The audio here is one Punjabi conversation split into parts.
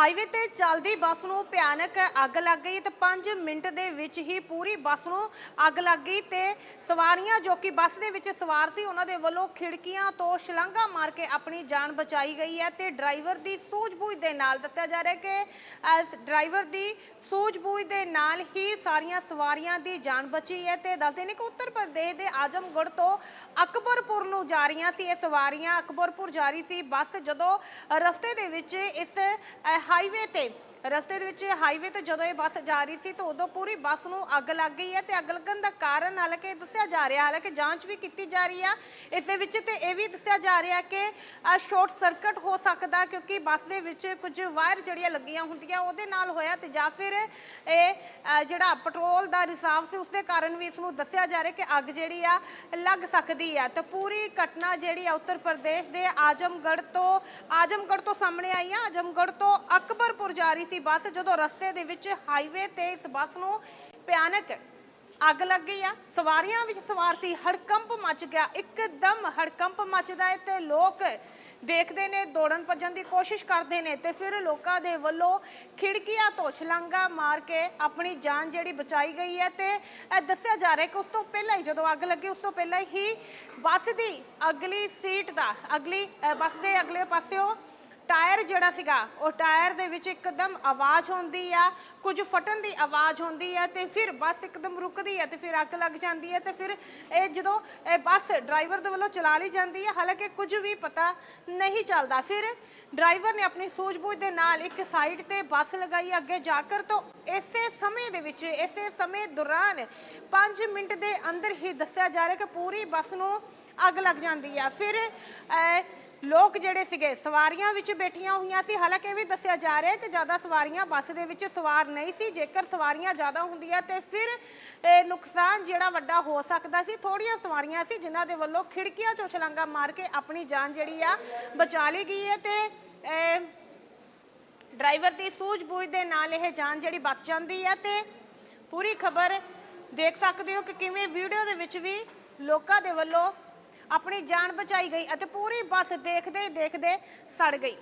ਹਾਈਵੇ ਤੇ ਚੱਲਦੀ ਬੱਸ ਨੂੰ ਭਿਆਨਕ ਅੱਗ ਲੱਗ ਗਈ ਤੇ 5 ਮਿੰਟ ਦੇ ਵਿੱਚ ਹੀ ਪੂਰੀ ਬੱਸ ਨੂੰ ਅੱਗ ਲੱਗ ਗਈ ਤੇ ਸਵਾਰੀਆਂ ਜੋ ਕਿ ਬੱਸ ਦੇ ਵਿੱਚ ਸਵਾਰ ਸੀ, ਉਹਨਾਂ ਦੇ ਵੱਲੋਂ ਖਿੜਕੀਆਂ ਤੋਂ ਛਲਾਂਗਾ ਮਾਰ ਕੇ ਆਪਣੀ ਜਾਨ ਬਚਾਈ ਗਈ ਹੈ ਤੇ ਡਰਾਈਵਰ ਦੀ ਸੂਝ-ਬੂਝ ਦੇ ਨਾਲ ਦੱਸਿਆ ਜਾ ਰਿਹਾ ਕਿ ਡਰਾਈਵਰ ਦੀ ਸੂਝ-ਬੂਝ ਦੇ ਨਾਲ ਹੀ ਸਾਰੀਆਂ ਸਵਾਰੀਆਂ ਦੀ ਜਾਨ ਬਚੀ ਹੈ ਤੇ ਦੱਸਦੇ ਨੇ ਕਿ ਉੱਤਰ ਪ੍ਰਦੇਸ਼ ਦੇ ਆਜਮਗੜ੍ਹ ਤੋਂ ਅਕਬਰਪੁਰ ਨੂੰ ਜਾ ਰਹੀਆਂ ਸੀ। ਇਹ ਸਵਾਰੀਆਂ ਅਕਬਰਪੁਰ ਜਾ ਰਹੀ ਸੀ। ਬੱਸ ਜਦੋਂ ਰਸਤੇ ਦੇ ਵਿੱਚ ਇਸ ਹਾਈਵੇ ਤੇ ਰਸਤੇ ਦੇ ਵਿੱਚ ਹਾਈਵੇ ਤੇ ਜਦੋਂ ਇਹ ਬੱਸ ਜਾ ਰਹੀ ਸੀ ਤਾਂ ਉਦੋਂ ਪੂਰੀ ਬੱਸ ਨੂੰ ਅੱਗ ਲੱਗ ਗਈ ਹੈ ਤੇ ਅੱਗ ਲੱਗਣ ਦਾ ਕਾਰਨ ਹਾਲਾਂਕਿ ਦੱਸਿਆ ਜਾ ਰਿਹਾ, ਹਾਲਾਂਕਿ ਜਾਂਚ ਵੀ ਕੀਤੀ ਜਾ ਰਹੀ ਆ। ਇਸ ਦੇ ਵਿੱਚ ਤੇ ਇਹ ਵੀ ਦੱਸਿਆ ਜਾ ਰਿਹਾ ਕਿ ਸ਼ਾਰਟ ਸਰਕਟ ਹੋ ਸਕਦਾ ਕਿਉਂਕਿ ਬੱਸ ਦੇ ਵਿੱਚ ਕੁਝ ਵਾਇਰ ਜਿਹੜੀਆਂ ਲੱਗੀਆਂ ਹੁੰਦੀਆਂ ਉਹਦੇ ਨਾਲ ਹੋਇਆ ਤੇ ਜਾਂ ਫਿਰ ਇਹ ਜਿਹੜਾ ਪੈਟਰੋਲ ਦਾ ਰਿਸਾਵ ਸੀ ਉਸਦੇ ਕਾਰਨ ਵੀ ਇਸ ਨੂੰ ਦੱਸਿਆ ਜਾ ਰਿਹਾ ਕਿ ਅੱਗ ਜਿਹੜੀ ਆ ਲੱਗ ਸਕਦੀ ਆ। ਤਾਂ ਪੂਰੀ ਘਟਨਾ ਜਿਹੜੀ ਆ ਉੱਤਰ ਪ੍ਰਦੇਸ਼ ਦੇ ਆਜਮਗੜ੍ਹ ਤੋਂ ਆਜਮਗੜ੍ਹ ਤੋਂ ਸਾਹਮਣੇ ਆਈ ਆ। ਆਜਮਗੜ੍ਹ ਤੋਂ ਅਕਬਰਪੁਰ ਜਾ ਰਹੀ ਸੀ ਬੱਸ ਜਦੋਂ ਰਸਤੇ ਦੇ ਵਿੱਚ ਹਾਈਵੇ ਤੇ ਇਸ ਬੱਸ ਨੂੰ ਭਿਆਨਕ ਅੱਗ ਲੱਗ ਗਈ ਆ। ਸਵਾਰੀਆਂ ਵਿੱਚ ਸਵਾਰ ਸੀ, ਹੜਕੰਪ ਮਚ ਗਿਆ। ਇੱਕਦਮ ਹੜਕੰਪ ਮਚਦਾ ਹੈ ਤੇ ਲੋਕ ਦੇਖਦੇ ਨੇ, ਦੌੜਨ ਭੱਜਣ ਦੀ ਕੋਸ਼ਿਸ਼ ਕਰਦੇ ਨੇ ਤੇ ਫਿਰ ਲੋਕਾਂ ਦੇ ਵੱਲੋਂ ਖਿੜਕੀਆਂ ਤੋਂ ਛਲਾਂਗਾ ਮਾਰ ਕੇ ਆਪਣੀ ਜਾਨ ਜਿਹੜੀ ਬਚਾਈ ਗਈ ਹੈ ਤੇ ਇਹ ਦੱਸਿਆ ਜਾ ਰਿਹਾ ਕਿ ਉਸ ਤੋਂ ਪਹਿਲਾਂ ਹੀ ਜਦੋਂ ਅੱਗ ਲੱਗੀ, ਉਸ ਤੋਂ ਪਹਿਲਾਂ ਹੀ ਬੱਸ ਦੀ ਅਗਲੀ ਸੀਟ ਦਾ, ਅਗਲੀ ਬੱਸ ਦੇ ਅਗਲੇ ਪਾਸਿਓਂ ਟਾਇਰ ਜਿਹੜਾ ਸੀਗਾ, ਉਹ ਟਾਇਰ ਦੇ ਵਿੱਚ ਇੱਕਦਮ ਆਵਾਜ਼ ਹੁੰਦੀ ਆ, ਕੁਝ ਫਟਣ ਦੀ ਆਵਾਜ਼ ਹੁੰਦੀ ਹੈ ਤੇ ਫਿਰ ਬੱਸ ਇੱਕਦਮ ਰੁਕਦੀ ਹੈ ਤੇ ਫਿਰ ਅੱਗ ਲੱਗ ਜਾਂਦੀ ਹੈ ਤੇ ਫਿਰ ਇਹ ਜਦੋਂ ਇਹ ਬੱਸ ਡਰਾਈਵਰ ਦੇ ਵੱਲੋਂ ਚਲਾ ਲਈ ਜਾਂਦੀ ਹੈ ਹਾਲਾਂਕਿ ਕੁਝ ਵੀ ਪਤਾ ਨਹੀਂ ਚੱਲਦਾ। ਫਿਰ ਡਰਾਈਵਰ ਨੇ ਆਪਣੀ ਸੂਝ-ਬੂਝ ਦੇ ਨਾਲ ਇੱਕ ਸਾਈਡ ਤੇ ਬੱਸ ਲਗਾਈ ਅੱਗੇ ਜਾਕਰ ਤੋਂ ਇਸੇ ਸਮੇਂ ਦੇ ਵਿੱਚ, ਇਸੇ ਸਮੇਂ ਦੌਰਾਨ 5 ਮਿੰਟ ਦੇ ਅੰਦਰ ਹੀ ਦੱਸਿਆ ਜਾ ਰਿਹਾ ਕਿ ਪੂਰੀ ਬੱਸ ਨੂੰ ਅੱਗ ਲੱਗ ਜਾਂਦੀ ਆ। ਫਿਰ ਲੋਕ ਜਿਹੜੇ ਸੀਗੇ, ਸਵਾਰੀਆਂ ਵਿੱਚ ਬੈਠੀਆਂ ਹੋਈਆਂ ਸੀ। ਹਾਲਾਂਕਿ ਇਹ ਵੀ ਦੱਸਿਆ ਜਾ ਰਿਹਾ ਹੈ ਕਿ ਜ਼ਿਆਦਾ ਸਵਾਰੀਆਂ ਬੱਸ ਦੇ ਵਿੱਚ ਸਵਾਰ ਨਹੀਂ ਸੀ। ਜੇਕਰ ਸਵਾਰੀਆਂ ਜ਼ਿਆਦਾ ਹੁੰਦੀਆਂ ਤੇ ਫਿਰ ਇਹ ਨੁਕਸਾਨ ਜਿਹੜਾ ਵੱਡਾ ਹੋ ਸਕਦਾ ਸੀ। ਥੋੜੀਆਂ ਸਵਾਰੀਆਂ ਸੀ ਜਿਨ੍ਹਾਂ ਦੇ ਵੱਲੋਂ ਖਿੜਕੀਆਂ ਚੋਂ ਛਲਾਂਗਾ ਮਾਰ ਕੇ ਆਪਣੀ ਜਾਨ ਜਿਹੜੀ ਆ ਬਚਾ ਲਈ ਗਈ ਹੈ ਤੇ ਡਰਾਈਵਰ ਦੀ ਸੂਝ-ਬੂਝ ਦੇ ਨਾਲ ਇਹ ਜਾਨ ਜਿਹੜੀ ਬਚ ਜਾਂਦੀ ਹੈ ਤੇ ਪੂਰੀ ਖਬਰ ਦੇਖ ਸਕਦੇ ਹੋ ਕਿ ਕਿਵੇਂ ਵੀਡੀਓ ਦੇ ਵਿੱਚ ਵੀ ਲੋਕਾਂ ਦੇ ਵੱਲੋਂ ਆਪਣੀ ਜਾਨ ਬਚਾਈ ਗਈ ਅਤੇ ਪੂਰੀ ਬੱਸ ਦੇਖਦੇ ਹੀ ਦੇਖਦੇ ਸੜ ਗਈ।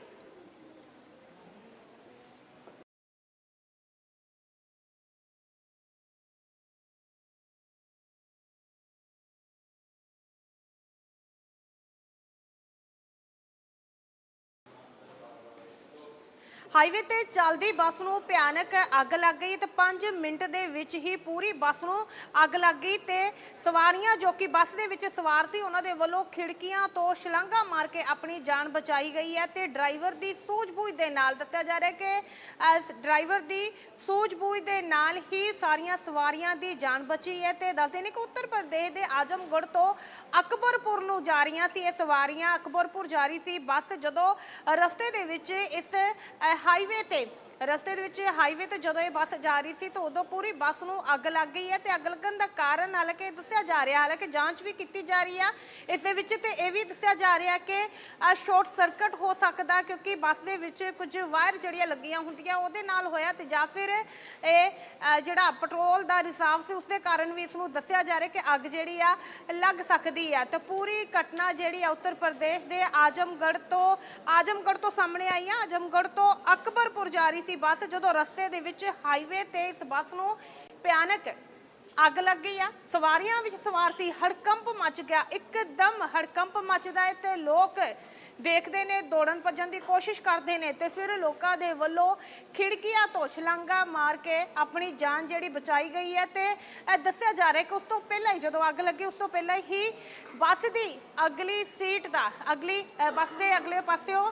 ਹਾਈਵੇ ਤੇ ਚੱਲਦੀ ਬੱਸ ਨੂੰ ਭਿਆਨਕ ਅੱਗ ਲੱਗ ਗਈ ਤੇ 5 ਮਿੰਟ ਦੇ ਵਿੱਚ ਹੀ ਪੂਰੀ ਬੱਸ ਨੂੰ ਅੱਗ ਲੱਗ ਗਈ ਤੇ ਸਵਾਰੀਆਂ ਜੋ ਕਿ ਬੱਸ ਦੇ ਵਿੱਚ ਸਵਾਰ ਸੀ, ਉਹਨਾਂ ਦੇ ਵੱਲੋਂ ਖਿੜਕੀਆਂ ਤੋਂ ਛਲਾਂਗਾ ਮਾਰ ਕੇ ਆਪਣੀ ਜਾਨ ਬਚਾਈ ਗਈ ਹੈ ਤੇ ਡਰਾਈਵਰ ਦੀ ਸੂਝ-ਬੂਝ ਦੇ ਨਾਲ ਦੱਸਿਆ ਜਾ ਰਿਹਾ ਕਿ ਇਸ ਡਰਾਈਵਰ ਦੀ ਸੂਝ-ਬੂਝ ਦੇ ਨਾਲ ਹੀ ਸਾਰੀਆਂ ਸਵਾਰੀਆਂ ਦੀ ਜਾਨ ਬਚੀ ਹੈ ਤੇ ਦੱਸਦੇ ਨੇ ਕਿ ਉੱਤਰ ਪ੍ਰਦੇਸ਼ ਦੇ ਆਜਮਗੜ੍ਹ ਤੋਂ ਅਕਬਰਪੁਰ ਨੂੰ ਜਾ ਰਹੀਆਂ ਸੀ ਇਹ ਸਵਾਰੀਆਂ। ਅਕਬਰਪੁਰ ਜਾ ਰਹੀ ਸੀ ਬੱਸ ਜਦੋਂ ਰਸਤੇ ਦੇ ਵਿੱਚ ਇਸ ਅ, ਹਾਈਵੇ ਤੇ ਰਸਤੇ ਦੇ ਵਿੱਚ ਹਾਈਵੇ ਤੇ ਜਦੋਂ ਇਹ ਬੱਸ ਜਾ ਰਹੀ ਸੀ ਤਾਂ ਉਦੋਂ ਪੂਰੀ ਬੱਸ ਨੂੰ ਅੱਗ ਲੱਗ ਗਈ ਹੈ ਤੇ ਅੱਗ ਲੱਗਣ ਦਾ ਕਾਰਨ ਹਾਲਾਂਕਿ ਦੱਸਿਆ ਜਾ ਰਿਹਾ, ਹਾਲਾਂਕਿ ਜਾਂਚ ਵੀ ਕੀਤੀ ਜਾ ਰਹੀ ਆ। ਇਸ ਦੇ ਵਿੱਚ ਤੇ ਇਹ ਵੀ ਦੱਸਿਆ ਜਾ ਰਿਹਾ ਕਿ ਸ਼ਾਰਟ ਸਰਕਟ ਹੋ ਸਕਦਾ ਕਿਉਂਕਿ ਬੱਸ ਦੇ ਵਿੱਚ ਕੁਝ ਵਾਇਰ ਜਿਹੜੀਆਂ ਲੱਗੀਆਂ ਹੁੰਦੀਆਂ ਉਹਦੇ ਨਾਲ ਹੋਇਆ ਤੇ ਜਾਂ ਫਿਰ ਇਹ ਜਿਹੜਾ ਪੈਟਰੋਲ ਦਾ ਰਿਸਾਵ ਸੀ ਉਸਦੇ ਕਾਰਨ ਵੀ ਇਸ ਨੂੰ ਦੱਸਿਆ ਜਾ ਰਿਹਾ ਕਿ ਅੱਗ ਜਿਹੜੀ ਆ ਲੱਗ ਸਕਦੀ ਆ। ਤੇ ਪੂਰੀ ਘਟਨਾ ਜਿਹੜੀ ਆ ਉੱਤਰ ਪ੍ਰਦੇਸ਼ ਦੇ ਆਜਮਗੜ੍ਹ ਤੋਂ ਆਜਮਗੜ੍ਹ ਤੋਂ ਸਾਹਮਣੇ ਆਈ ਆ। ਆਜਮਗੜ੍ਹ ਤੋਂ ਅਕਬਰਪੁਰ ਜਾ ਰਹੀ ਸੀ ਬੱਸ ਜਦੋਂ ਰਸਤੇ ਦੇ ਵਿੱਚ ਹਾਈਵੇ ਤੇ ਇਸ ਬੱਸ ਨੂੰ ਭਿਆਨਕ ਅੱਗ ਲੱਗ ਗਈ ਆ। ਸਵਾਰੀਆਂ ਵਿੱਚ ਸਵਾਰ ਸੀ, ਹੜਕੰਪ ਮਚ ਗਿਆ। ਇੱਕਦਮ ਹੜਕੰਪ ਮਚਦਾ ਹੈ ਤੇ ਲੋਕ ਦੇਖਦੇ ਨੇ, ਦੌੜਨ ਭੱਜਣ ਦੀ ਕੋਸ਼ਿਸ਼ ਕਰਦੇ ਨੇ ਤੇ ਫਿਰ ਲੋਕਾਂ ਦੇ ਵੱਲੋਂ ਖਿੜਕੀਆਂ ਤੋਂ ਛਲਾਂਗਾ ਮਾਰ ਕੇ ਆਪਣੀ ਜਾਨ ਜਿਹੜੀ ਬਚਾਈ ਗਈ ਹੈ ਤੇ ਇਹ ਦੱਸਿਆ ਜਾ ਰਿਹਾ ਕਿ ਉਸ ਤੋਂ ਪਹਿਲਾਂ ਹੀ ਜਦੋਂ ਅੱਗ ਲੱਗੀ, ਉਸ ਤੋਂ ਪਹਿਲਾਂ ਹੀ ਬੱਸ ਦੀ ਅਗਲੀ ਸੀਟ ਦਾ, ਅਗਲੀ ਬੱਸ ਦੇ ਅਗਲੇ ਪਾਸਿਓਂ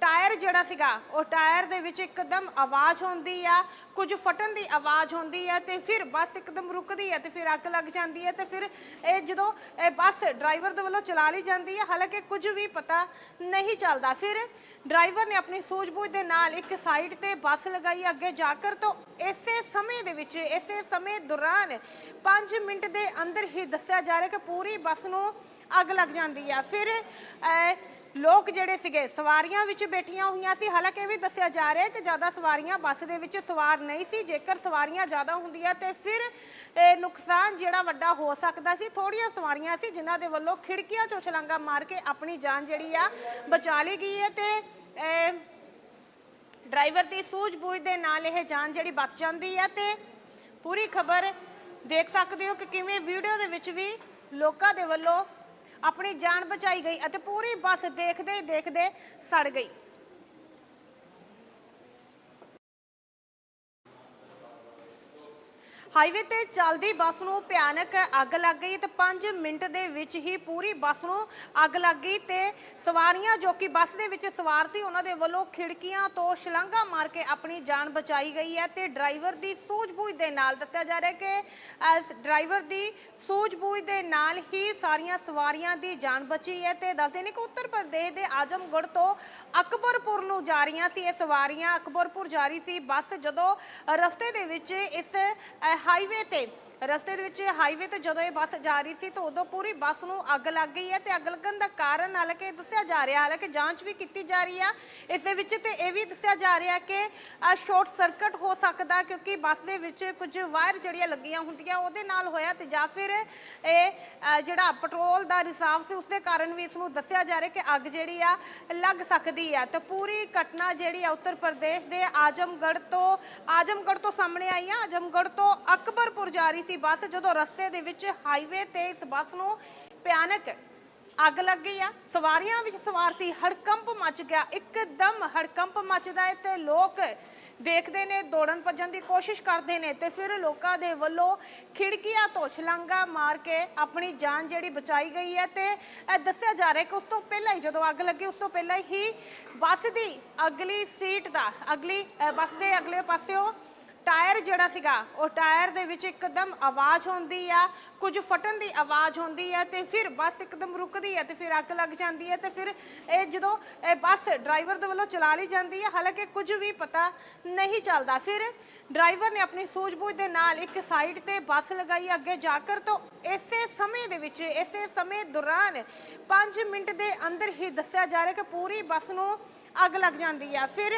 ਟਾਇਰ ਜਿਹੜਾ ਸੀਗਾ, ਉਹ ਟਾਇਰ ਦੇ ਵਿੱਚ ਇੱਕਦਮ ਆਵਾਜ਼ ਹੁੰਦੀ ਆ, ਕੁਝ ਫਟਣ ਦੀ ਆਵਾਜ਼ ਹੁੰਦੀ ਹੈ ਤੇ ਫਿਰ ਬੱਸ ਇੱਕਦਮ ਰੁਕਦੀ ਹੈ ਤੇ ਫਿਰ ਅੱਗ ਲੱਗ ਜਾਂਦੀ ਹੈ ਤੇ ਫਿਰ ਇਹ ਜਦੋਂ ਇਹ ਬੱਸ ਡਰਾਈਵਰ ਦੇ ਵੱਲੋਂ ਚਲਾ ਲਈ ਜਾਂਦੀ ਹੈ ਹਾਲਾਂਕਿ ਕੁਝ ਵੀ ਪਤਾ ਨਹੀਂ ਚੱਲਦਾ। ਫਿਰ ਡਰਾਈਵਰ ਨੇ ਆਪਣੀ ਸੂਝ-ਬੂਝ ਦੇ ਨਾਲ ਇੱਕ ਸਾਈਡ ਤੇ ਬੱਸ ਲਗਾਈ ਅੱਗੇ ਜਾਕਰ ਤੋਂ ਇਸੇ ਸਮੇਂ ਦੇ ਵਿੱਚ, ਇਸੇ ਸਮੇਂ ਦੌਰਾਨ 5 ਮਿੰਟ ਦੇ ਅੰਦਰ ਹੀ ਦੱਸਿਆ ਜਾ ਰਿਹਾ ਕਿ ਪੂਰੀ ਬੱਸ ਨੂੰ ਅੱਗ ਲੱਗ ਜਾਂਦੀ ਆ। ਫਿਰ ਲੋਕ ਜਿਹੜੇ ਸੀਗੇ, ਸਵਾਰੀਆਂ ਵਿੱਚ ਬੈਠੀਆਂ ਹੋਈਆਂ ਸੀ। ਹਾਲਾਂਕਿ ਇਹ ਵੀ ਦੱਸਿਆ ਜਾ ਰਿਹਾ ਹੈ ਕਿ ਜ਼ਿਆਦਾ ਸਵਾਰੀਆਂ ਬੱਸ ਦੇ ਵਿੱਚ ਸਵਾਰ ਨਹੀਂ ਸੀ। ਜੇਕਰ ਸਵਾਰੀਆਂ ਜ਼ਿਆਦਾ ਹੁੰਦੀਆਂ ਤੇ ਫਿਰ ਇਹ ਨੁਕਸਾਨ ਜਿਹੜਾ ਵੱਡਾ ਹੋ ਸਕਦਾ ਸੀ। ਥੋੜੀਆਂ ਸਵਾਰੀਆਂ ਸੀ ਜਿਨ੍ਹਾਂ ਦੇ ਵੱਲੋਂ ਖਿੜਕੀਆਂ ਚੋਂ ਛਲਾਂਗਾ ਮਾਰ ਕੇ ਆਪਣੀ ਜਾਨ ਜਿਹੜੀ ਆ ਬਚਾ ਲਈ ਗਈ ਹੈ ਤੇ ਡਰਾਈਵਰ ਦੀ ਸੂਝ-ਬੂਝ ਦੇ ਨਾਲ ਇਹ ਜਾਨ ਜਿਹੜੀ ਬਚ ਜਾਂਦੀ ਹੈ ਤੇ ਪੂਰੀ ਖਬਰ ਦੇਖ ਸਕਦੇ ਹੋ ਕਿ ਕਿਵੇਂ ਵੀਡੀਓ ਦੇ ਵਿੱਚ ਵੀ ਲੋਕਾਂ ਦੇ ਵੱਲੋਂ ਆਪਣੀ ਜਾਨ ਬਚਾਈ ਗਈ ਅਤੇ ਪੂਰੀ ਬੱਸ ਦੇਖਦੇ ਹੀ ਦੇਖਦੇ ਸੜ ਗਈ। ਹਾਈਵੇ ਤੇ ਚੱਲਦੀ ਬੱਸ ਨੂੰ ਭਿਆਨਕ ਅੱਗ ਲੱਗ ਗਈ ਤੇ 5 ਮਿੰਟ ਦੇ ਵਿੱਚ ਹੀ ਪੂਰੀ ਬੱਸ ਨੂੰ ਅੱਗ ਲੱਗ ਗਈ ਤੇ ਸਵਾਰੀਆਂ ਜੋ ਕਿ ਬੱਸ ਦੇ ਵਿੱਚ ਸਵਾਰ ਸੀ, ਉਹਨਾਂ ਦੇ ਵੱਲੋਂ ਖਿੜਕੀਆਂ ਤੋਂ ਛਲਾਂਗਾ ਮਾਰ ਕੇ ਆਪਣੀ ਜਾਨ ਬਚਾਈ ਗਈ ਹੈ ਤੇ ਡਰਾਈਵਰ ਦੀ ਸੂਝ-ਬੂਝ ਦੇ ਨਾਲ ਦੱਸਿਆ ਜਾ ਰਿਹਾ ਕਿ ਡਰਾਈਵਰ ਦੀ ਸੂਝ-ਬੂਝ ਦੇ ਨਾਲ ਹੀ ਸਾਰੀਆਂ ਸਵਾਰੀਆਂ ਦੀ ਜਾਨ ਬਚੀ ਹੈ ਤੇ ਦੱਸਦੇ ਨੇ ਕਿ ਉੱਤਰ ਪ੍ਰਦੇਸ਼ ਦੇ ਆਜਮਗੜ੍ਹ ਤੋਂ ਅਕਬਰਪੁਰ ਨੂੰ ਜਾ ਰਹੀਆਂ ਸੀ। ਇਹ ਸਵਾਰੀਆਂ ਅਕਬਰਪੁਰ ਜਾ ਰਹੀ ਸੀ। ਬੱਸ ਜਦੋਂ ਰਸਤੇ ਦੇ ਵਿੱਚ ਇਸ ਹਾਈਵੇ ਤੇ ਰਸਤੇ ਦੇ ਵਿੱਚ ਹਾਈਵੇ ਤੇ ਜਦੋਂ ਇਹ ਬੱਸ ਜਾ ਰਹੀ ਸੀ ਤਾਂ ਉਦੋਂ ਪੂਰੀ ਬੱਸ ਨੂੰ ਅੱਗ ਲੱਗ ਗਈ ਹੈ ਤੇ ਅੱਗ ਲੱਗਣ ਦਾ ਕਾਰਨ ਹਾਲਾਂਕਿ ਦੱਸਿਆ ਜਾ ਰਿਹਾ, ਹਾਲਾਂਕਿ ਜਾਂਚ ਵੀ ਕੀਤੀ ਜਾ ਰਹੀ ਆ। ਇਸ ਦੇ ਵਿੱਚ ਤੇ ਇਹ ਵੀ ਦੱਸਿਆ ਜਾ ਰਿਹਾ ਕਿ ਸ਼ਾਰਟ ਸਰਕਟ ਹੋ ਸਕਦਾ ਕਿਉਂਕਿ ਬੱਸ ਦੇ ਵਿੱਚ ਕੁਝ ਵਾਇਰ ਜਿਹੜੀਆਂ ਲੱਗੀਆਂ ਹੁੰਦੀਆਂ ਉਹਦੇ ਨਾਲ ਹੋਇਆ ਤੇ ਜਾਂ ਫਿਰ ਇਹ ਜਿਹੜਾ ਪੈਟਰੋਲ ਦਾ ਰਿਸਾਵ ਸੀ ਉਸਦੇ ਕਾਰਨ ਵੀ ਇਸ ਨੂੰ ਦੱਸਿਆ ਜਾ ਰਿਹਾ ਕਿ ਅੱਗ ਜਿਹੜੀ ਆ ਲੱਗ ਸਕਦੀ ਆ। ਤੇ ਪੂਰੀ ਘਟਨਾ ਜਿਹੜੀ ਆ ਉੱਤਰ ਪ੍ਰਦੇਸ਼ ਦੇ ਆਜਮਗੜ੍ਹ ਤੋਂ ਆਜਮਗੜ੍ਹ ਤੋਂ ਸਾਹਮਣੇ ਆਈ ਆ। ਆਜਮਗੜ੍ਹ ਤੋਂ ਅਕਬਰਪੁਰ ਜਾ ਰਹੀ ਸੀ ਬੱਸ ਜਦੋਂ ਰਸਤੇ ਦੇ ਵਿੱਚ ਹਾਈਵੇ ਤੇ ਇਸ ਬੱਸ ਨੂੰ ਭਿਆਨਕ ਅੱਗ ਲੱਗ ਗਈ ਆ। ਸਵਾਰੀਆਂ ਵਿੱਚ ਸਵਾਰ ਸੀ, ਹੜਕੰਪ ਮਚ ਗਿਆ। ਇੱਕਦਮ ਹੜਕੰਪ ਮਚਦਾ ਹੈ ਤੇ ਲੋਕ ਦੇਖਦੇ ਨੇ, ਦੌੜਨ ਭੱਜਣ ਦੀ ਕੋਸ਼ਿਸ਼ ਕਰਦੇ ਨੇ ਤੇ ਫਿਰ ਲੋਕਾਂ ਦੇ ਵੱਲੋਂ ਖਿੜਕੀਆਂ ਤੋਂ ਛਲਾਂਗਾ ਮਾਰ ਕੇ ਆਪਣੀ ਜਾਨ ਜਿਹੜੀ ਬਚਾਈ ਗਈ ਹੈ ਤੇ ਇਹ ਦੱਸਿਆ ਜਾ ਰਿਹਾ ਕਿ ਉਸ ਤੋਂ ਪਹਿਲਾਂ ਹੀ ਜਦੋਂ ਅੱਗ ਲੱਗੀ, ਉਸ ਤੋਂ ਪਹਿਲਾਂ ਹੀ ਬੱਸ ਦੀ ਅਗਲੀ ਸੀਟ ਦਾ, ਅਗਲੀ ਬੱਸ ਦੇ ਅਗਲੇ ਪਾਸਿਓਂ ਟਾਇਰ ਜਿਹੜਾ ਸੀਗਾ, ਉਹ ਟਾਇਰ ਦੇ ਵਿੱਚ ਇੱਕਦਮ ਆਵਾਜ਼ ਹੁੰਦੀ ਆ, ਕੁਝ ਫਟਣ ਦੀ ਆਵਾਜ਼ ਹੁੰਦੀ ਹੈ ਤੇ ਫਿਰ ਬੱਸ ਇੱਕਦਮ ਰੁਕਦੀ ਹੈ ਤੇ ਫਿਰ ਅੱਗ ਲੱਗ ਜਾਂਦੀ ਹੈ ਤੇ ਫਿਰ ਇਹ ਜਦੋਂ ਇਹ ਬੱਸ ਡਰਾਈਵਰ ਦੇ ਵੱਲੋਂ ਚਲਾ ਲਈ ਜਾਂਦੀ ਹੈ ਹਾਲਾਂਕਿ ਕੁਝ ਵੀ ਪਤਾ ਨਹੀਂ ਚੱਲਦਾ। ਫਿਰ ਡਰਾਈਵਰ ਨੇ ਆਪਣੀ ਸੂਝ-ਬੂਝ ਦੇ ਨਾਲ ਇੱਕ ਸਾਈਡ ਤੇ ਬੱਸ ਲਗਾਈ, ਅੱਗੇ ਜਾ ਕਰ ਤੋਂ ਇਸੇ ਸਮੇਂ ਦੇ ਵਿੱਚ, ਇਸੇ ਸਮੇਂ ਦੌਰਾਨ 5 ਮਿੰਟ ਦੇ ਅੰਦਰ ਹੀ ਦੱਸਿਆ ਜਾ ਰਿਹਾ ਕਿ ਪੂਰੀ ਬੱਸ ਨੂੰ ਅੱਗ ਲੱਗ ਜਾਂਦੀ ਹੈ ਫਿਰ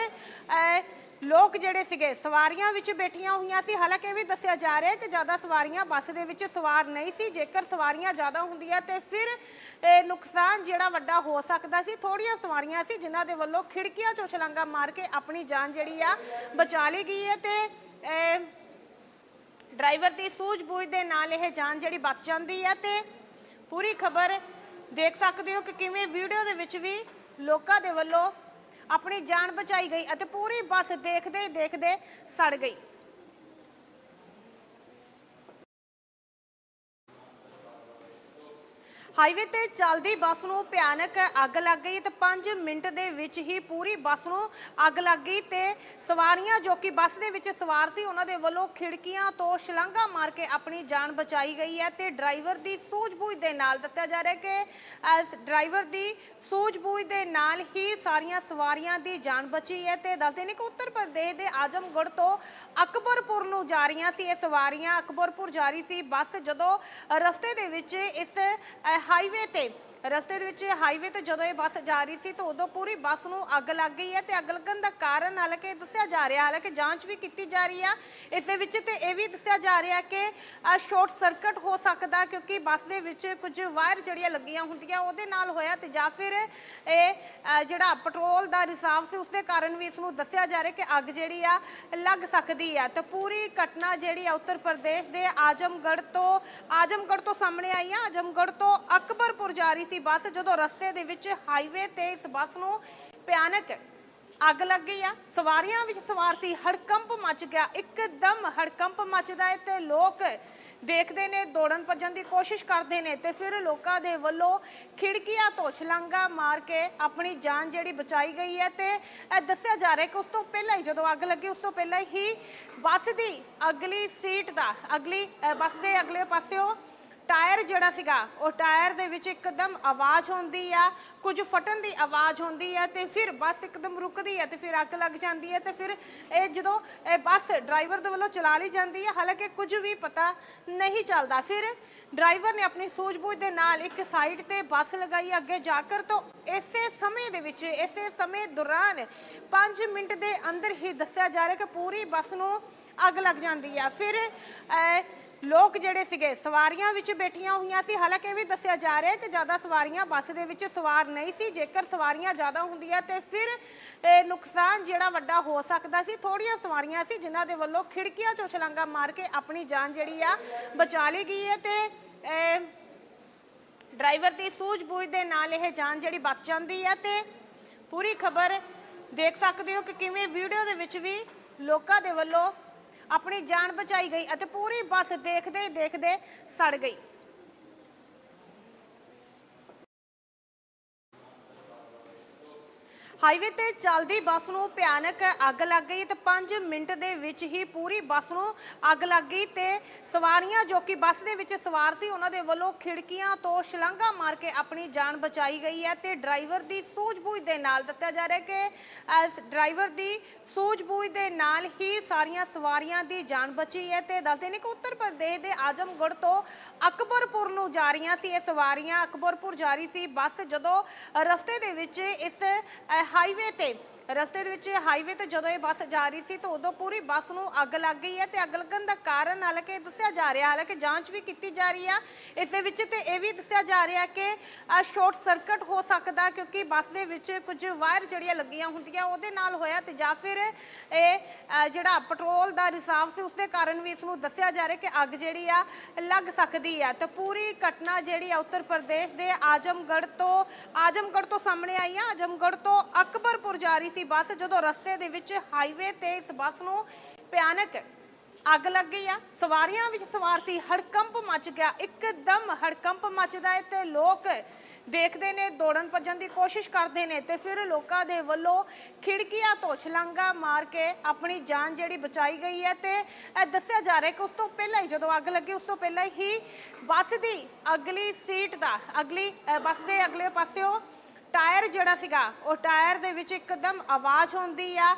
ਲੋਕ ਜਿਹੜੇ ਸੀਗੇ, ਸਵਾਰੀਆਂ ਵਿੱਚ ਬੈਠੀਆਂ ਹੋਈਆਂ ਸੀ। ਹਾਲਾਂਕਿ ਇਹ ਵੀ ਦੱਸਿਆ ਜਾ ਰਿਹਾ ਹੈ ਕਿ ਜ਼ਿਆਦਾ ਸਵਾਰੀਆਂ ਬੱਸ ਦੇ ਵਿੱਚ ਸਵਾਰ ਨਹੀਂ ਸੀ। ਜੇਕਰ ਸਵਾਰੀਆਂ ਜ਼ਿਆਦਾ ਹੁੰਦੀਆਂ ਤੇ ਫਿਰ ਇਹ ਨੁਕਸਾਨ ਜਿਹੜਾ ਵੱਡਾ ਹੋ ਸਕਦਾ ਸੀ। ਥੋੜੀਆਂ ਸਵਾਰੀਆਂ ਸੀ ਜਿਨ੍ਹਾਂ ਦੇ ਵੱਲੋਂ ਖਿੜਕੀਆਂ ਚੋਂ ਛਲਾਂਗਾ ਮਾਰ ਕੇ ਆਪਣੀ ਜਾਨ ਜਿਹੜੀ ਆ ਬਚਾ ਲਈ ਗਈ ਹੈ ਤੇ ਡਰਾਈਵਰ ਦੀ ਸੂਝ-ਬੂਝ ਦੇ ਨਾਲ ਇਹ ਜਾਨ ਜਿਹੜੀ ਬਚ ਜਾਂਦੀ ਹੈ ਤੇ ਪੂਰੀ ਖਬਰ ਦੇਖ ਸਕਦੇ ਹੋ ਕਿ ਕਿਵੇਂ ਵੀਡੀਓ ਦੇ ਵਿੱਚ ਵੀ ਲੋਕਾਂ ਦੇ ਵੱਲੋਂ ਆਪਣੀ ਜਾਨ ਬਚਾਈ ਗਈ ਅਤੇ ਪੂਰੀ ਬੱਸ ਦੇਖਦੇ ਹੀ ਦੇਖਦੇ ਸੜ ਗਈ। ਹਾਈਵੇ ਤੇ ਚੱਲਦੀ ਬੱਸ ਨੂੰ ਭਿਆਨਕ ਅੱਗ ਲੱਗ ਗਈ ਤੇ 5 ਮਿੰਟ ਦੇ ਵਿੱਚ ਹੀ ਪੂਰੀ ਬੱਸ ਨੂੰ ਅੱਗ ਲੱਗ ਗਈ ਤੇ ਸਵਾਰੀਆਂ ਜੋ ਕਿ ਬੱਸ ਦੇ ਵਿੱਚ ਸਵਾਰ ਸੀ, ਉਹਨਾਂ ਦੇ ਵੱਲੋਂ ਖਿੜਕੀਆਂ ਤੋਂ ਛਲਾਂਗਾ ਮਾਰ ਕੇ ਆਪਣੀ ਜਾਨ ਬਚਾਈ ਗਈ ਹੈ ਤੇ ਡਰਾਈਵਰ ਦੀ ਸੂਝ-ਬੂਝ ਦੇ ਨਾਲ ਦੱਸਿਆ ਜਾ ਰਿਹਾ ਕਿ ਡਰਾਈਵਰ ਦੀ ਸੂਝ-ਬੂਝ ਦੇ ਨਾਲ ਹੀ ਸਾਰੀਆਂ ਸਵਾਰੀਆਂ ਦੀ ਜਾਨ ਬਚੀ ਹੈ ਤੇ ਦੱਸਦੇ ਨੇ ਕਿ ਉੱਤਰ ਪ੍ਰਦੇਸ਼ ਦੇ ਆਜਮਗੜ੍ਹ ਤੋਂ ਅਕਬਰਪੁਰ ਨੂੰ ਜਾ ਰਹੀਆਂ ਸੀ ਇਹ ਸਵਾਰੀਆਂ। ਅਕਬਰਪੁਰ ਜਾ ਰਹੀ ਸੀ ਬੱਸ ਜਦੋਂ ਰਸਤੇ ਦੇ ਵਿੱਚ ਇਸ ਹਾਈਵੇ ਤੇ ਰਸਤੇ ਦੇ ਵਿੱਚ ਹਾਈਵੇ ਤੇ ਜਦੋਂ ਇਹ ਬੱਸ ਜਾ ਰਹੀ ਸੀ ਤਾਂ ਉਦੋਂ ਪੂਰੀ ਬੱਸ ਨੂੰ ਅੱਗ ਲੱਗ ਗਈ ਹੈ ਤੇ ਅੱਗ ਲੱਗਣ ਦਾ ਕਾਰਨ ਹਾਲਾਂਕਿ ਦੱਸਿਆ ਜਾ ਰਿਹਾ, ਹਾਲਾਂਕਿ ਜਾਂਚ ਵੀ ਕੀਤੀ ਜਾ ਰਹੀ ਆ। ਇਸ ਦੇ ਵਿੱਚ ਤੇ ਇਹ ਵੀ ਦੱਸਿਆ ਜਾ ਰਿਹਾ ਕਿ ਸ਼ਾਰਟ ਸਰਕਟ ਹੋ ਸਕਦਾ ਕਿਉਂਕਿ ਬੱਸ ਦੇ ਵਿੱਚ ਕੁਝ ਵਾਇਰ ਜਿਹੜੀਆਂ ਲੱਗੀਆਂ ਹੁੰਦੀਆਂ ਉਹਦੇ ਨਾਲ ਹੋਇਆ ਤੇ ਜਾਂ ਫਿਰ ਇਹ ਜਿਹੜਾ ਪੈਟਰੋਲ ਦਾ ਰਿਸਾਵ ਸੀ ਉਸਦੇ ਕਾਰਨ ਵੀ ਇਸ ਨੂੰ ਦੱਸਿਆ ਜਾ ਰਿਹਾ ਕਿ ਅੱਗ ਜਿਹੜੀ ਆ ਲੱਗ ਸਕਦੀ ਆ। ਤੇ ਪੂਰੀ ਘਟਨਾ ਜਿਹੜੀ ਆ ਉੱਤਰ ਪ੍ਰਦੇਸ਼ ਦੇ ਆਜਮਗੜ੍ਹ ਤੋਂ ਆਜ਼ਮਗੜ ਤੋਂ ਸਾਹਮਣੇ ਆਈ ਆ। ਆਜਮਗੜ੍ਹ ਤੋਂ ਅਕਬਰਪੁਰ ਜਾ ਰਹੀ ਸੀ ਬੱਸ ਜਦੋਂ ਰਸਤੇ ਦੇ ਵਿੱਚ ਹਾਈਵੇ ਤੇ ਇਸ ਬੱਸ ਨੂੰ ਭਿਆਨਕ ਅੱਗ ਲੱਗ ਗਈ ਆ। ਸਵਾਰੀਆਂ ਵਿੱਚ ਸਵਾਰ ਸੀ, ਹੜਕੰਪ ਮਚ ਗਿਆ। ਇੱਕਦਮ ਹੜਕੰਪ ਮਚਦਾ ਹੈ ਤੇ ਲੋਕ ਦੇਖਦੇ ਨੇ, ਦੌੜਨ ਭੱਜਣ ਦੀ ਕੋਸ਼ਿਸ਼ ਕਰਦੇ ਨੇ ਤੇ ਫਿਰ ਲੋਕਾਂ ਦੇ ਵੱਲੋਂ ਖਿੜਕੀਆਂ ਤੋਂ ਛਲਾਂਗਾ ਮਾਰ ਕੇ ਆਪਣੀ ਜਾਨ ਜਿਹੜੀ ਬਚਾਈ ਗਈ ਹੈ ਤੇ ਇਹ ਦੱਸਿਆ ਜਾ ਰਿਹਾ ਕਿ ਉਸ ਤੋਂ ਪਹਿਲਾਂ ਹੀ ਜਦੋਂ ਅੱਗ ਲੱਗੀ, ਉਸ ਤੋਂ ਪਹਿਲਾਂ ਹੀ ਬੱਸ ਦੀ ਅਗਲੀ ਸੀਟ ਦਾ, ਅਗਲੀ ਬੱਸ ਦੇ ਅਗਲੇ ਪਾਸਿਓਂ ਟਾਇਰ ਜਿਹੜਾ ਸੀਗਾ, ਉਹ ਟਾਇਰ ਦੇ ਵਿੱਚ ਇੱਕਦਮ ਆਵਾਜ਼ ਹੁੰਦੀ ਆ, ਕੁਝ ਫਟਣ ਦੀ ਆਵਾਜ਼ ਹੁੰਦੀ ਹੈ ਤੇ ਫਿਰ ਬੱਸ ਇੱਕਦਮ ਰੁਕਦੀ ਹੈ ਤੇ ਫਿਰ ਅੱਗ ਲੱਗ ਜਾਂਦੀ ਹੈ ਤੇ ਫਿਰ ਇਹ ਜਦੋਂ ਇਹ ਬੱਸ ਡਰਾਈਵਰ ਦੇ ਵੱਲੋਂ ਚਲਾ ਲਈ ਜਾਂਦੀ ਹੈ ਹਾਲਾਂਕਿ ਕੁਝ ਵੀ ਪਤਾ ਨਹੀਂ ਚੱਲਦਾ। ਫਿਰ ਡਰਾਈਵਰ ਨੇ ਆਪਣੀ ਸੂਝ-ਬੂਝ ਦੇ ਨਾਲ ਇੱਕ ਸਾਈਡ ਤੇ ਬੱਸ ਲਗਾਈ, ਅੱਗੇ ਜਾ ਕਰ ਤੋਂ ਇਸੇ ਸਮੇਂ ਦੇ ਵਿੱਚ, ਇਸੇ ਸਮੇਂ ਦੌਰਾਨ 5 ਮਿੰਟ ਦੇ ਅੰਦਰ ਹੀ ਦੱਸਿਆ ਜਾ ਰਿਹਾ ਕਿ ਪੂਰੀ ਬੱਸ ਨੂੰ ਅੱਗ ਲੱਗ ਜਾਂਦੀ ਹੈ ਫਿਰ ਲੋਕ ਜਿਹੜੇ ਸੀਗੇ, ਸਵਾਰੀਆਂ ਵਿੱਚ ਬੈਠੀਆਂ ਹੋਈਆਂ ਸੀ। ਹਾਲਾਂਕਿ ਇਹ ਵੀ ਦੱਸਿਆ ਜਾ ਰਿਹਾ ਹੈ ਕਿ ਜ਼ਿਆਦਾ ਸਵਾਰੀਆਂ ਬੱਸ ਦੇ ਵਿੱਚ ਸਵਾਰ ਨਹੀਂ ਸੀ। ਜੇਕਰ ਸਵਾਰੀਆਂ ਜ਼ਿਆਦਾ ਹੁੰਦੀਆਂ ਤੇ ਫਿਰ ਇਹ ਨੁਕਸਾਨ ਜਿਹੜਾ ਵੱਡਾ ਹੋ ਸਕਦਾ ਸੀ। ਥੋੜੀਆਂ ਸਵਾਰੀਆਂ ਸੀ ਜਿਨ੍ਹਾਂ ਦੇ ਵੱਲੋਂ ਖਿੜਕੀਆਂ ਚੋਂ ਛਲਾਂਗਾ ਮਾਰ ਕੇ ਆਪਣੀ ਜਾਨ ਜਿਹੜੀ ਆ ਬਚਾ ਲਈ ਗਈ ਹੈ ਤੇ ਡਰਾਈਵਰ ਦੀ ਸੂਝ-ਬੂਝ ਦੇ ਨਾਲ ਇਹ ਜਾਨ ਜਿਹੜੀ ਬਚ ਜਾਂਦੀ ਹੈ ਤੇ ਪੂਰੀ ਖਬਰ ਦੇਖ ਸਕਦੇ ਹੋ ਕਿ ਕਿਵੇਂ ਵੀਡੀਓ ਦੇ ਵਿੱਚ ਵੀ ਲੋਕਾਂ ਦੇ ਵੱਲੋਂ ਆਪਣੀ ਜਾਨ ਬਚਾਈ ਗਈ ਅਤੇ ਪੂਰੀ ਬੱਸ ਦੇਖਦੇ ਹੀ ਦੇਖਦੇ ਸੜ ਗਈ। ਹਾਈਵੇ ਤੇ ਚੱਲਦੀ ਬੱਸ ਨੂੰ ਭਿਆਨਕ ਅੱਗ ਲੱਗ ਗਈ ਤੇ 5 ਮਿੰਟ ਦੇ ਵਿੱਚ ਹੀ ਪੂਰੀ ਬੱਸ ਨੂੰ ਅੱਗ ਲੱਗ ਗਈ ਤੇ ਸਵਾਰੀਆਂ ਜੋ ਕਿ ਬੱਸ ਦੇ ਵਿੱਚ ਸਵਾਰ ਸੀ, ਉਹਨਾਂ ਦੇ ਵੱਲੋਂ ਖਿੜਕੀਆਂ ਤੋਂ ਛਲਾਂਗਾ ਮਾਰ ਕੇ ਆਪਣੀ ਜਾਨ ਬਚਾਈ ਗਈ ਹੈ ਤੇ ਡਰਾਈਵਰ ਦੀ ਸੂਝ-ਬੂਝ ਦੇ ਨਾਲ ਦੱਸਿਆ ਜਾ ਰਿਹਾ ਹੈ ਕਿ ਡਰਾਈਵਰ ਦੀ ਸੂਝ-ਬੂਝ ਦੇ ਨਾਲ ਹੀ ਸਾਰੀਆਂ ਸਵਾਰੀਆਂ ਦੀ ਜਾਨ ਬਚੀ ਹੈ ਤੇ ਦੱਸਦੇ ਨੇ ਕਿ ਉੱਤਰ ਪ੍ਰਦੇਸ਼ ਦੇ ਆਜ਼ਮਗੜ ਤੋਂ ਅਕਬਰਪੁਰ ਨੂੰ ਜਾ ਰਹੀਆਂ ਸੀ ਇਹ ਸਵਾਰੀਆਂ। ਅਕਬਰਪੁਰ ਜਾ ਰਹੀ ਸੀ ਬੱਸ ਜਦੋਂ ਰਸਤੇ ਦੇ ਵਿੱਚ ਇਸ ਹਾਈਵੇ ਤੇ ਰਸਤੇ ਦੇ ਵਿੱਚ ਹਾਈਵੇ ਤੇ ਜਦੋਂ ਇਹ ਬੱਸ ਜਾ ਰਹੀ ਸੀ ਤਾਂ ਉਦੋਂ ਪੂਰੀ ਬੱਸ ਨੂੰ ਅੱਗ ਲੱਗ ਗਈ ਹੈ ਤੇ ਅੱਗ ਲੱਗਣ ਦਾ ਕਾਰਨ ਹਾਲਾਂਕਿ ਦੱਸਿਆ ਜਾ ਰਿਹਾ, ਹਾਲਾਂਕਿ ਜਾਂਚ ਵੀ ਕੀਤੀ ਜਾ ਰਹੀ ਆ। ਇਸ ਦੇ ਵਿੱਚ ਤੇ ਇਹ ਵੀ ਦੱਸਿਆ ਜਾ ਰਿਹਾ ਕਿ ਸ਼ਾਰਟ ਸਰਕਟ ਹੋ ਸਕਦਾ ਕਿਉਂਕਿ ਬੱਸ ਦੇ ਵਿੱਚ ਕੁਝ ਵਾਇਰ ਜਿਹੜੀਆਂ ਲੱਗੀਆਂ ਹੁੰਦੀਆਂ ਉਹਦੇ ਨਾਲ ਹੋਇਆ ਤੇ ਜਾਂ ਫਿਰ ਇਹ ਜਿਹੜਾ ਪੈਟਰੋਲ ਦਾ ਰਿਸਾਵ ਸੀ ਉਸਦੇ ਕਾਰਨ ਵੀ ਇਸ ਨੂੰ ਦੱਸਿਆ ਜਾ ਰਿਹਾ ਕਿ ਅੱਗ ਜਿਹੜੀ ਆ ਲੱਗ ਸਕਦੀ ਆ। ਤੇ ਪੂਰੀ ਘਟਨਾ ਜਿਹੜੀ ਆ ਉੱਤਰ ਪ੍ਰਦੇਸ਼ ਦੇ ਆਜਮਗੜ੍ਹ ਤੋਂ ਆਜਮਗੜ੍ਹ ਤੋਂ ਸਾਹਮਣੇ ਆਈ ਆ। ਆਜਮਗੜ੍ਹ ਤੋਂ ਅਕਬਰਪੁਰ ਜਾ ਰਹੀ ਸੀ ਬੱਸ ਜਦੋਂ ਰਸਤੇ ਦੇ ਵਿੱਚ ਹਾਈਵੇ ਤੇ ਇਸ ਬੱਸ ਨੂੰ ਭਿਆਨਕ ਅੱਗ ਲੱਗ ਗਈ ਆ। ਸਵਾਰੀਆਂ ਵਿੱਚ ਸਵਾਰ ਸੀ, ਹੜਕੰਪ ਮਚ ਗਿਆ। ਇੱਕਦਮ ਹੜਕੰਪ ਮਚਦਾ ਹੈ ਤੇ ਲੋਕ ਦੇਖਦੇ ਨੇ, ਦੌੜਨ ਭੱਜਣ ਦੀ ਕੋਸ਼ਿਸ਼ ਕਰਦੇ ਨੇ ਤੇ ਫਿਰ ਲੋਕਾਂ ਦੇ ਵੱਲੋਂ ਖਿੜਕੀਆਂ ਤੋਂ ਛਲਾਂਗਾ ਮਾਰ ਕੇ ਆਪਣੀ ਜਾਨ ਜਿਹੜੀ ਬਚਾਈ ਗਈ ਹੈ ਤੇ ਇਹ ਦੱਸਿਆ ਜਾ ਰਿਹਾ ਕਿ ਉਸ ਤੋਂ ਪਹਿਲਾਂ ਹੀ ਜਦੋਂ ਅੱਗ ਲੱਗੀ, ਉਸ ਤੋਂ ਪਹਿਲਾਂ ਹੀ ਬੱਸ ਦੀ ਅਗਲੀ ਸੀਟ ਦਾ, ਅਗਲੀ ਬੱਸ ਦੇ ਅਗਲੇ ਪਾਸਿਓਂ ਟਾਇਰ ਜਿਹੜਾ ਸੀਗਾ ਉਹ ਟਾਇਰ ਦੇ ਵਿੱਚ ਇੱਕਦਮ ਆਵਾਜ਼ ਹੁੰਦੀ ਆ।